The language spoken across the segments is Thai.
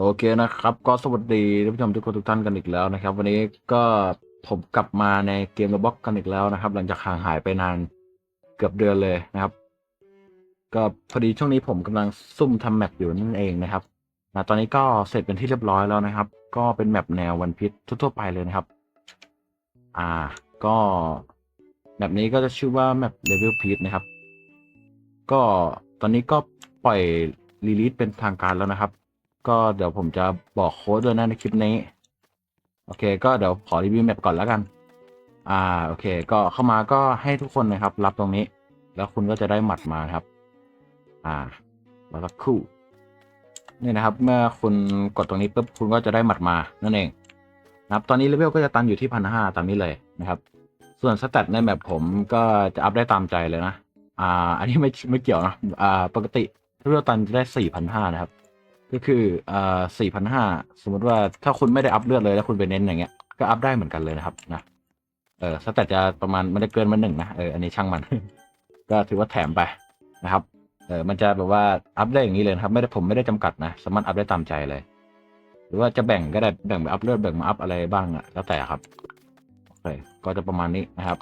โอเคนะครับ ก็สวัสดีท่านผู้ชมทุกคนทุกท่านกันอีกแล้วนะครับ วันนี้ก็ผมกลับมาในเกมระบ็อกกันอีกแล้วนะครับ หลังจากห่างหายไปนานเกือบเดือนเลยนะครับ ก็พอดีช่วงนี้ผมกำลังซุ่มทำแมปอยู่นั่นเองนะครับนะตอนนี้ก็เสร็จเป็นที่เรียบร้อยแล้วนะครับ ก็เป็นแมปแนววันพิษทั่วๆไปเลยนะครับ อ่า ก็แมปนี้ก็จะชื่อว่าแมปเลเวลพีนะครับ ก็ตอนนี้ก็ปล่อยรีลีสเป็นทางการแล้วนะครับ ก็เดี๋ยวผมจะบอกโค้ดด้วยนะในคลิปนี้ โอเค ก็เดี๋ยวขอรีวิวแมปก่อนแล้วกัน อ่า โอเค ก็เข้ามาก็ให้ทุกคนนะครับ รับตรงนี้ แล้วคุณก็จะได้หมัดมาครับ อ่าแล้วสักครู่ นี่นะครับ เมื่อคุณกดตรงนี้ปุ๊บคุณก็จะได้หมัดมา นั่นเองนะครับ ตอนนี้เลเวลก็จะตันอยู่ที่พันห้าตามนี้เลยนะครับ ส่วนสแตทในแมปผมก็จะอัพได้ตามใจเลยนะ อ่า อันนี้ไม่ไม่เกี่ยวนะ อ่า ปกติเลเวลตันจะได้สี่พันห้านะครับ ก็คืออ่าสี่พันห้าสมมติว่าถ้าคุณไม่ได้อัพเลือดเลยแล้วคุณไปเน้นอย่างเงี้ยก็อัพได้เหมือนกันเลยนะครับนะเออสแตทจะประมาณไม่ได้เกินมาหนึ่งนะเอออันนี้ช่างมัน ก็ถือว่าแถมไปนะครับเออมันจะแบบว่าอัพได้อย่างนี้เลยครับ ไม่ได้ผมไม่ได้จำกัดนะสามารถอัพได้ตามใจเลย หรือว่าจะแบ่งก็ได้แบ่งไปอัพเลือดแบ่งมาอัพอะไรบ้างอะแล้วแต่ครับโอเคก็จะประมาณนี้นะครับ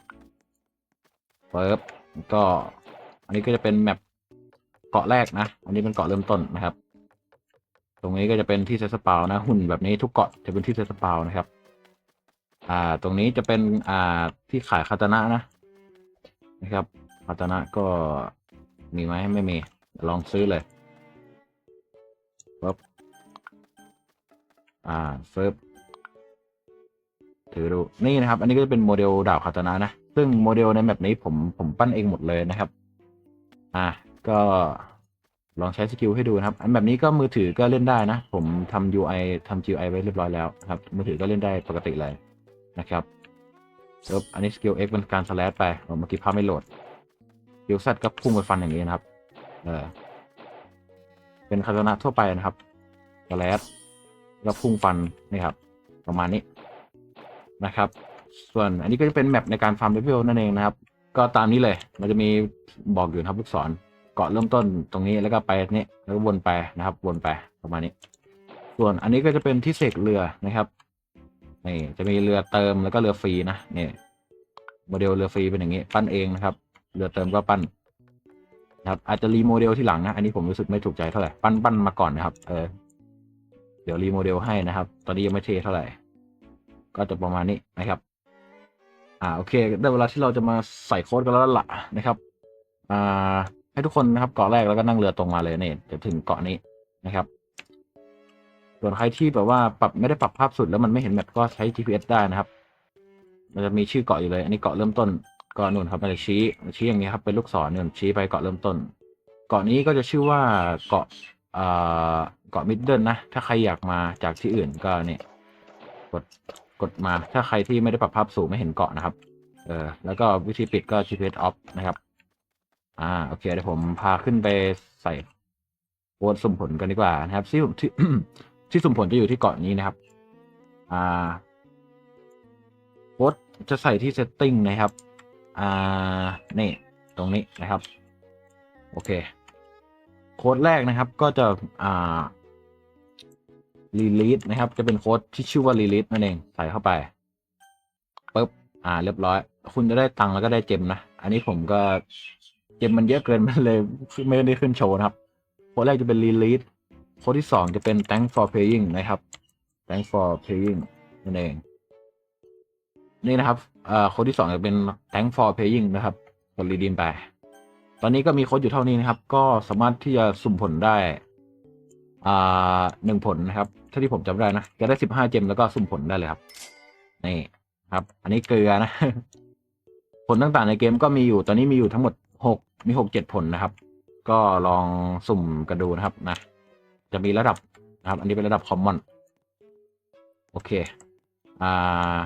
เฟิบก็ อันนี้ก็จะเป็นแมปเกาะแรกนะ อันนี้เป็นเกาะเริ่มต้นนะครับ รงนี้ก็จะเป็นที่เซตสปานะหุ่นแบบนี้ทุกเกาะจะเป็นที่เซตสปานะครับ อ่า ตรงนี้จะเป็นอ่าที่ขายคาตานะนะนะครับคาตานะก็มีไหมไม่มี ลองซื้อเลยปึ๊บอ่าเฟิร์บถือดูนี่นะครับ อันนี้ก็จะเป็นโมเดลดาบคาตานะนะ ซึ่งโมเดลในแบบนี้ผมผมปั้นเองหมดเลยนะครับ อ่าก็ ลองใช้สกิลให้ดูนะครับ อันแบบนี้ก็มือถือก็เล่นได้นะ ผมทำ UI ทำ GUI ไว้เรียบร้อยแล้วครับ มือถือก็เล่นได้ปกติเลยนะครับเซิฟอันนี้สกิล X เป็นการสแลชไปเมื่อกี้ภาพไม่โหลดสกิล Z ก็พุ่งไปฟันอย่างนี้นะครับ เออ เป็นคาตานะทั่วไปนะครับสแลชแล้วพุ่งฟันนี่ครับ ประมาณนี้นะครับ ส่วนอันนี้ก็จะเป็นแมปในการฟาร์มเลเวลนั่นเองนะครับ ก็ตามนี้เลย มันจะมีบอกอยู่นะครับลูกศร เกาะเริ่มต้นตรงนี้แล้วก็ไปนี้แล้วก็วนไปนะครับ วนไปประมาณนี้ ส่วนอันนี้ก็จะเป็นที่เสกเรือนะครับนี่จะมีเรือเติมแล้วก็เรือฟรีนะนี่โมเดลเรือฟรีเป็นอย่างนี้ ปั้นเองนะครับ เรือเติมก็ปั้นนะครับ อาจจะรีโมเดลที่หลังนะอันนี้ผมรู้สึกไม่ถูกใจเท่าไหร่ปั้นปั้นมาก่อนนะครับ เออ เดี๋ยวรีโมเดลให้นะครับ ตอนนี้ยังไม่เทเท่าไหร่ ก็จะประมาณนี้นะครับ อ่าโอเคได้เวลาที่เราจะมาใส่โค้ดกันแล้วล่ะนะครับ อ่า ให้ทุกคนนะครับเกาะแรกแล้วก็นั่งเรือตรงมาเลยเนี่ยจะถึงเกาะนี้นะครับ ส่วนใครที่แบบว่าปรับไม่ได้ปรับภาพสุดแล้วมันไม่เห็นแมปก็ใช้ GPS ได้นะครับ มันจะมีชื่อเกาะอยู่เลย อันนี้เกาะเริ่มต้นเกาะนู่นครับมันจะชี้ชี้อย่างนี้ครับเป็นลูกศรนี่ยชี้ไปเกาะเริ่มต้น เกาะนี้ก็จะชื่อว่าเกาะเอ่อเกาะมิดเดิลนะ ถ้าใครอยากมาจากที่อื่นก็เนี่ยกดกดมาถ้าใครที่ไม่ได้ปรับภาพสูงไม่เห็นเกาะนะครับ เออแล้วก็วิธีปิดก็ GPS off นะครับ อ่าโอเคเดี๋ยวผมพาขึ้นไปใส่โค้ดสุ่มผลกันดีกว่านะครับที่ที่ที่สุ่มผลจะอยู่ที่เกาะนี้นะครับ อ่าโค้ดจะใส่ที่ setting นะครับ อ่านี่ตรงนี้นะครับ โอเค โค้ดแรกนะครับก็จะอ่า release นะครับ จะเป็นโค้ดที่ชื่อว่า release นั่นเองใส่เข้าไปปุ๊บอ่า เรียบร้อย คุณจะได้ตังค์แล้วก็ได้เจมนะ อันนี้ผมก็ เจมมันเยอะเกินมันเลยไม่ได้ขึ้นโชว์นะครับโค้ดแรกจะเป็น release โค้ดที่สองจะเป็น thank for playing นะครับ thank for playing นั่นเอง นี่นะครับอ่อโค้ดที่สองจะเป็น thank for playing นะครับกด redeem ไป ตอนนี้ก็มีโค้ดอยู่เท่านี้นะครับ ก็สามารถที่จะสุ่มผลได้อ่าหนึ่งผลนะครับ ถ้าที่ผมจำได้นะ จะได้สิบห้าเจมแล้วก็สุ่มผลได้เลยครับ นี่ครับ อันนี้เกลือนะ ผลต่างๆในเกมก็มีอยู่ ตอนนี้มีอยู่ทั้งหมด มีหกเจ็ดผลนะครับ ก็ลองสุ่มกันดูนะครับนะ จะมีระดับนะครับ อันนี้เป็นระดับคอมมอน โอเค อ่า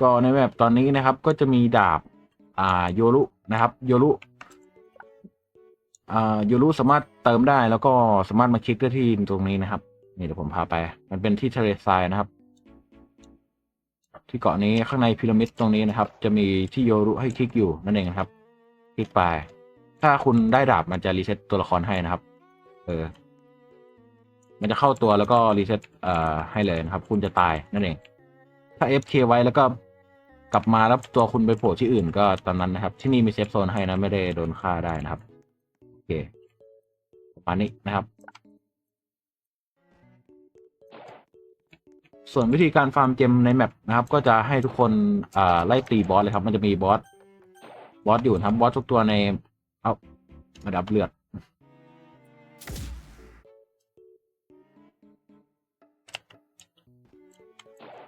ก็ในแบบตอนนี้นะครับ ก็จะมีดาบ อ่า โยรุนะครับ โยรุอ่าโยรุสามารถเติมได้แล้วก็สามารถมาคลิกได้ที่ตรงนี้นะครับ นี่เดี๋ยวผมพาไป มันเป็นที่ทะเลทรายนะครับ ที่เกาะนี้ข้างในพีระมิดตรงนี้นะครับ จะมีที่โยรุให้คลิกอยู่นั่นเองครับ คลิกไปถ้าคุณได้ดาบมันจะรีเซ็ตตัวละครให้นะครับ เออ มันจะเข้าตัวแล้วก็รีเซ็ตเอ่อให้เลยนะครับ คุณจะตายนั่นเอง ถ้า FK ไว้แล้วก็กลับมาแล้วตัวคุณไปโผล่ที่อื่นก็ตอนนั้นนะครับ ที่นี่มีเซฟโซนให้นะ ไม่ได้โดนฆ่าได้นะครับ โอเคประมาณนี้นะครับ ส่วนวิธีการฟาร์มเจมในแมปนะครับ ก็จะให้ทุกคนไล่ตีบอสเลยครับ มันจะมีบอสบอสอยู่นะครับบอสทุกตัวในเอาระดับเลือด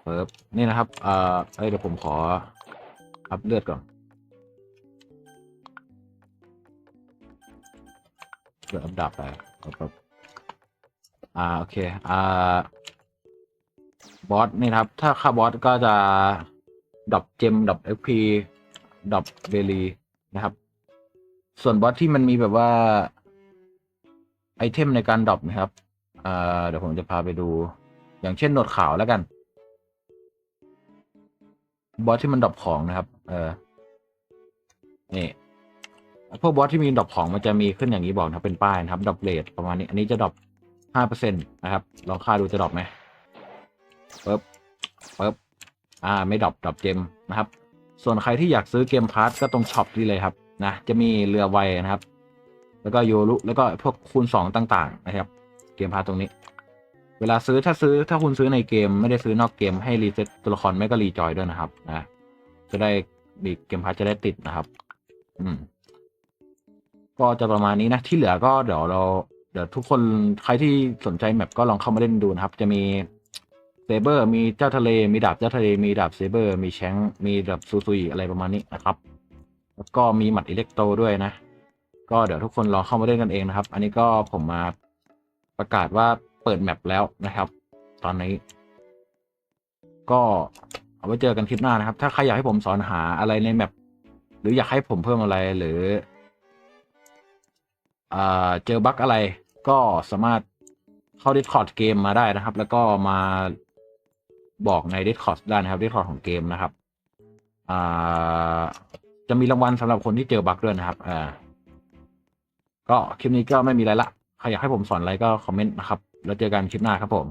เปิบนี่นะครับเอ่อเอ้ยเดี๋ยวผมขออัพเลือดก่อนเลือดอัพดาบไปครับอ่าโอเคอ่า บอสนี่ครับ ถ้าค่าบอสก็จะดรอปเจมดรอปเอพีดรอปเบลีนะครับ ส่วนบอสที่มันมีแบบว่า ไอเทมในการดรอปนะครับอ่าเดี๋ยวผมจะพาไปดู อย่างเช่นหนวดขาวแล้วกัน บอสที่มันดรอปของนะครับ เออนี่พวกบอสที่มีดรอปของมันจะมีขึ้นอย่างนี้บอกนะครับเป็นป้ายนะครับดรอปเลทประมาณนี้ อันนี้จะดรอปห้าเปอร์เซ็นตนะครับลองค่าดูจะดรอปไหม ปึ๊บปึ๊บอ่าไม่ดรอปดรอปเจมนะครับ ส่วนใครที่อยากซื้อเกมพาร์ทก็ตรงช็อปนี่เลยครับนะจะมีเรือไวนะครับ แล้วก็โยรุแล้วก็พวกคูณสองต่าง ๆ นะครับ เกมพาร์ทตรงนี้ เวลาซื้อถ้าซื้อถ้าคุณซื้อในเกมไม่ได้ซื้อนอกเกมให้รีเซ็ตตัวละครไม่ก็รีจอยด้วยนะครับนะจะได้มีเกมพาร์ทจะได้ติดนะครับ อืม ก็จะประมาณนี้นะ ที่เหลือก็เดี๋ยวเรา เดี๋ยวทุกคนใครที่สนใจแมปก็ลองเข้ามาเล่นดูนะครับ จะมี เซเบอร์มีเจ้าทะเลมีดาบเจ้าทะเลมีดาบเซเบอร์ มีแชงมีดาบซูซุยอะไรประมาณนี้นะครับ แล้วก็มีหมัดอิเล็กโตด้วยนะ ก็เดี๋ยวทุกคนลองเข้ามาเล่นกันเองนะครับ อันนี้ก็ผมมาประกาศว่าเปิดแมปแล้วนะครับ ตอนนี้ ก็เอาไว้เจอกันคลิปหน้านะครับ ถ้าใครอยากให้ผมสอนหาอะไรในแมปหรืออยากให้ผมเพิ่มอะไรหรืออเจอบั๊กอะไรก็สามารถเข้า Discord เกมมาได้นะครับ แล้วก็มา บอกใน Discord ได้นะครับ Discord ของเกมนะครับ อ่า จะมีรางวัลสำหรับคนที่เจอบั๊กด้วยนะครับ อ่า ก็คลิปนี้ก็ไม่มีอะไรละ ใครอยากให้ผมสอนอะไรก็คอมเมนต์นะครับ แล้วเจอกันคลิปหน้าครับผม